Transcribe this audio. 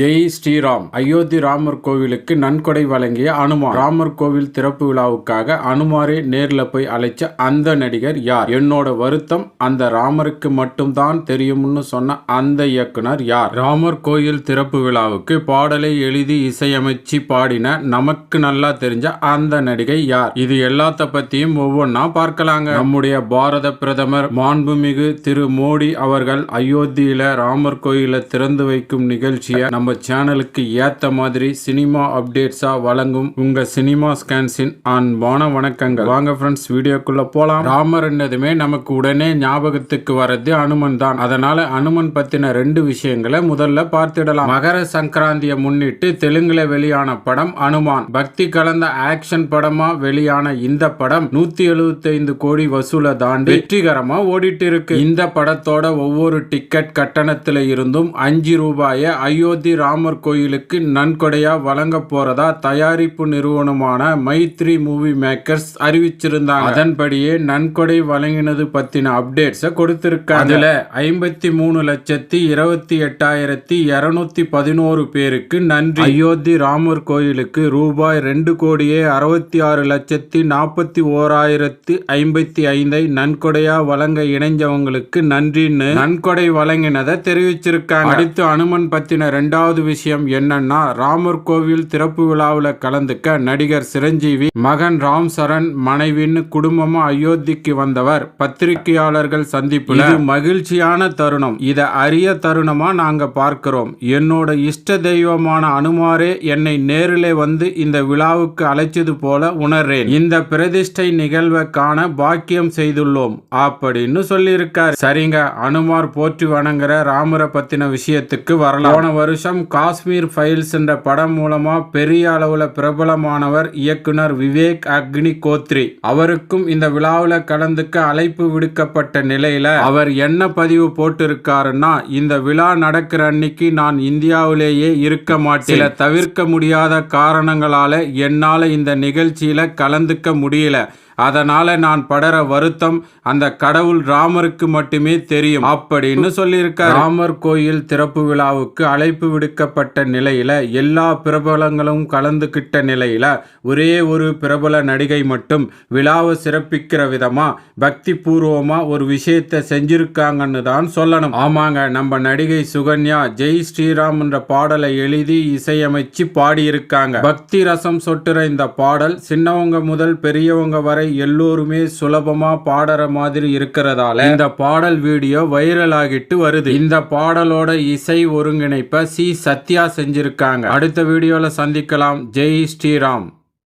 ஜெய் ஸ்ரீராம். அயோத்தி ராமர் கோவிலுக்கு நன்கொடை வழங்கிய அனுமார் ராமர் கோவில் திறப்பு விழாவுக்காக அனுமாரே நேர்ல போய் அழைச்ச அந்த நடிகர் யார்? என்னோட வருத்தம் அந்த ராமருக்கு மட்டும்தான் தெரியும்னு சொன்ன அந்த இயக்குனர் யார்? ராமர் கோயில் திறப்பு விழாவுக்கு பாடலை எழுதி இசையமைச்சு பாடின நமக்கு நல்லா தெரிஞ்ச அந்த நடிகை யார்? இது எல்லாத்த பத்தியும் ஒவ்வொன்றா பார்க்கலாங்க. நம்முடைய பாரத பிரதமர் மாண்புமிகு திரு மோடி அவர்கள் அயோத்தியில ராமர் கோயிலை திறந்து வைக்கும் நிகழ்ச்சியை நம்ம சேனலுக்கு ஏத்த மாதிரி சினிமா அப்டேட்ஸா வழங்கும் உங்க சினிமா ஸ்கேன்ஸின் அன்பான வணக்கங்கள். வாங்க ஃப்ரெண்ட்ஸ் வீடியோக்குள்ள போலாம். ராமர் என்னதுமே நமக்கு உடனே ஞாபகத்துக்கு வர்றது அனுமன் தான். அதனால அனுமன் பத்தின ரெண்டு விஷயங்களை முதல்ல பார்த்திடலாம். மகர சங்கராந்தியை முன்னிட்டு தெலுங்குல வெளியான படம் அனுமான். பக்தி கலந்த ஆக்ஷன் படமா வெளியான இந்த படம் நூத்தி எழுபத்தைந்து கோடி வசூலை தாண்டி வெற்றிகரமா ஓடிட்டு இருக்கு. இந்த படத்தோட ஒவ்வொரு டிக்கெட் கட்டணத்துல இருந்தும் அஞ்சு ரூபாயை அயோத்தி ராமர் கோயிலுக்கு நன்கொடையா வழங்க போறதா தயாரிப்பு நிறுவனமான மைத்ரி மூவி மேக்கர்ஸ் அறிவிச்சிருந்தாங்க. அதன்படியே நன்கொடை வழங்கினது பத்தின அப்டேட்ஸ கொடுத்திருக்காங்க. அதுல ஐம்பத்தி மூணு லட்சத்தி இருபத்தி எட்டாயிரத்தி இருநூத்தி பதினோரு பேருக்கு நன்றி. அயோத்தி ராமர் கோயிலுக்கு ரூபாய் ரெண்டு கோடியே அறுபத்தி ஆறு லட்சத்தி நாற்பத்தி ஓராயிரத்து ஐம்பத்தி ஐந்தை நன்கொடையா வழங்க இணைஞ்சவங்களுக்கு நன்றின்னு நன்கொடை வழங்கினதை தெரிவிச்சிருக்காங்க. அடுத்து அனுமன் பத்தின ரெண்டாவது விஷயம் என்னன்னா ராமர் கோவில் திறப்பு விழாவில் கலந்துக்க நடிகர் சிரஞ்சீவி மகன் ராம் சரண் மனைவின்னு குடும்பமா அயோத்திக்கு வந்தவர். பத்திரிகையாளர்கள் சந்திப்பு இது மகிழ்ச்சியான தருணம். இதை அரிய தருணமா நாங்க பார்க்கிறோம். என்னோட இஷ்ட தெய்வமான அனுமாரே என்னை நேரிலே வந்து இந்த விழாவுக்கு அழைச்சது போல உணர்றேன். இந்த பிரதிஷ்டை நிகழ்வை காண பாக்கியம் செய்துள்ளோம் அப்படின்னு சொல்லியிருக்காரு. சரிங்க அனுமார் போற்றி வணங்குற ராமரை பத்தின விஷயத்துக்கு வரலாம். போன வருஷம் காஷ்மீர் ஃபைல்ஸ் என்ற படம் மூலமா பெரிய அளவுல பிரபலமானவர் இயக்குனர் விவேக் அக்னி கோத்ரி அவருக்கும் இந்த விழாவில் கலந்துக்க அழைப்பு விடுக்கப்பட்ட நிலையில அவர் என்ன பதிவு போட்டிருக்காருன்னா இந்த விழா நடக்கிற அன்னைக்கு நான் இந்தியாவிலேயே இருக்க மாட்டேன். தவிர்க்க முடியாத காரணங்களால என்னால இந்த நிகழ்ச்சியில கலந்துக்க முடியல. அதனால நான் படற வருத்தம் அந்த கடவுள் ராமருக்கு மட்டுமே தெரியும் அப்படின்னு சொல்லியிருக்கார். ராமர் கோயில் திறப்பு விழாவுக்கு அழைப்பு விடுக்கப்பட்ட நிலையில எல்லா பிரபலங்களும் கலந்துக்கிட்ட நிலையில ஒரே ஒரு பிரபல நடிகை மட்டும் விழாவை சிறப்பிக்கிற விதமா பக்தி பூர்வமா ஒரு விஷயத்தை செஞ்சிருக்காங்கன்னு தான் சொல்லணும். ஆமாங்க நம்ம நடிகை சுகன்யா ஜெய் ஸ்ரீராம் என்ற பாடலை எழுதி இசையமைச்சு பாடியிருக்காங்க. பக்தி ரசம் சொட்டுற இந்த பாடல் சின்னவங்க முதல் பெரியவங்க வரை எல்லோருமே சுலபமா பாடுற மாதிரி இருக்கிறதால இந்த பாடல் வீடியோ வைரல் ஆகிட்டு வருது. இந்த பாடலோட இசை ஒருங்கிணைப்ப சி. சத்யா செஞ்சிருக்காங்க. அடுத்த வீடியோல சந்திக்கலாம். ஜெய் ஸ்ரீராம்.